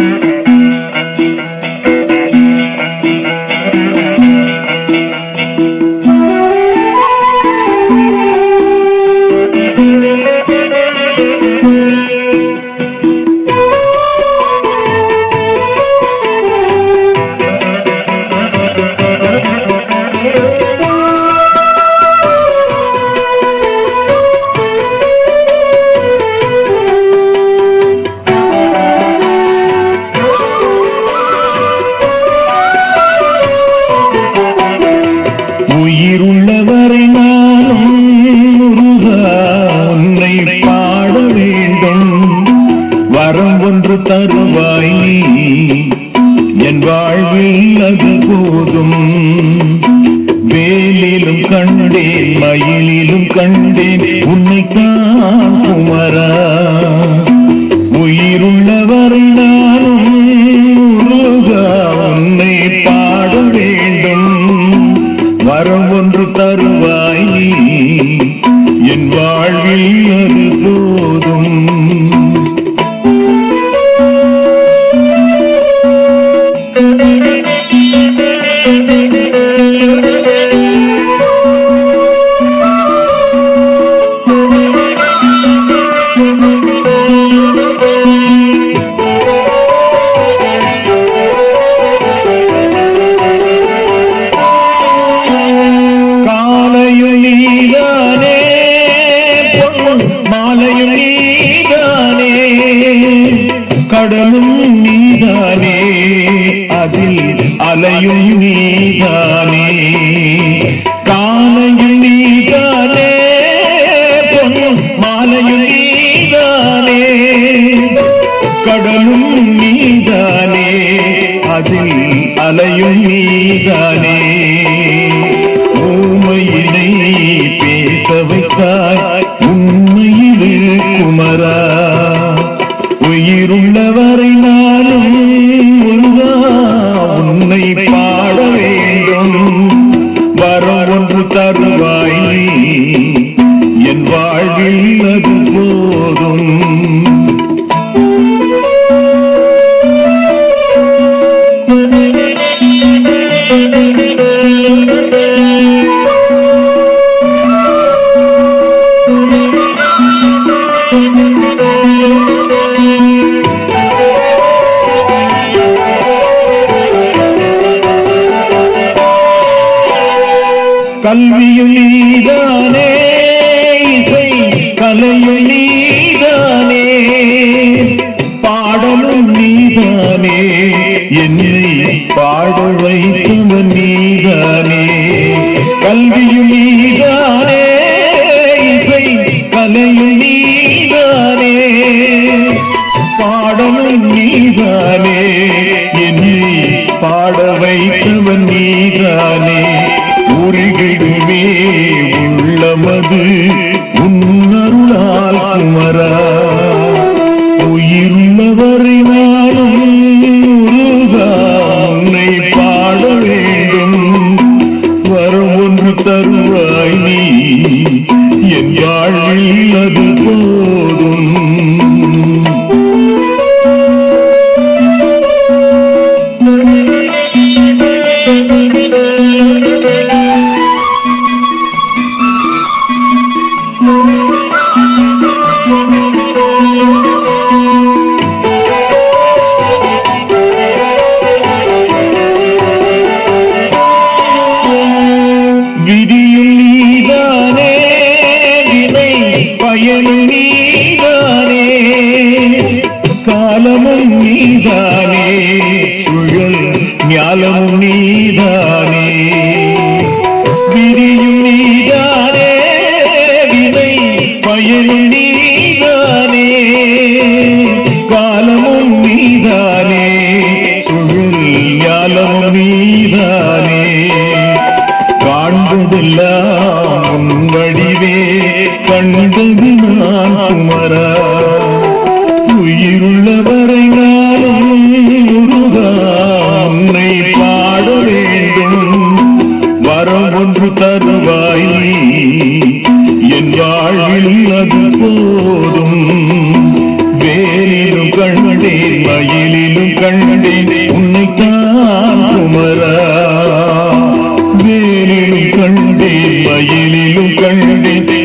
உயிருள்ளவரை என் போதும் வேலிலும் கண்டேன் மயிலிலும் கண்டேன். உன்னை தான் குமரா உயிருள்ளவரை நானும் உன்னை பாட வேண்டும். வரம் ஒன்று தருவாய் என் வாழ்வில் அது போதும். கடலும் நீதானே. அதில் அலையும் நீதானே. காலையும் நீதானே. பொன் மாலையும் நீதானே. கடலும் நீதானே. அதில் அலையும் நீதானே. ஊமையினை பேச வைத்தாய். உண்மையிலே ஒன்று கல்வியும் நீதானே இசை கலையும் நீதானே பாடலும் நீதானே என்னை பாட வைத்தவன் நீதானே. கல்வியும் நீதானே இசை கலையும் நீதானே பாடலும் நீதானே என்னை பாட வைத்தவன் நீதானே. உயிருள்ளவரை நானும் முருகா பாட வேண்டும். வரம் ஒன்று தருவாய் நீ என் வாழ்வில் அது விதியும் நீதானே வினை பயனும் நீதானே காலமும் நீதானே சுழல் ஞாலமும் நீதானே விதியும் நீதானே வினை பயனும் நீதானே நான் குமரா உயிருள்ளவரை நானும் முருகா பாட வேண்டும். வரம் ஒன்று தருவாய். என் வாழ்வில் அது போதும். வேலிலும் கண்டேன் மயிலிலும் உன்னைத்தான் குமரா. வேலிலும் கண்டேன் மயிலிலும் கண்டேன்.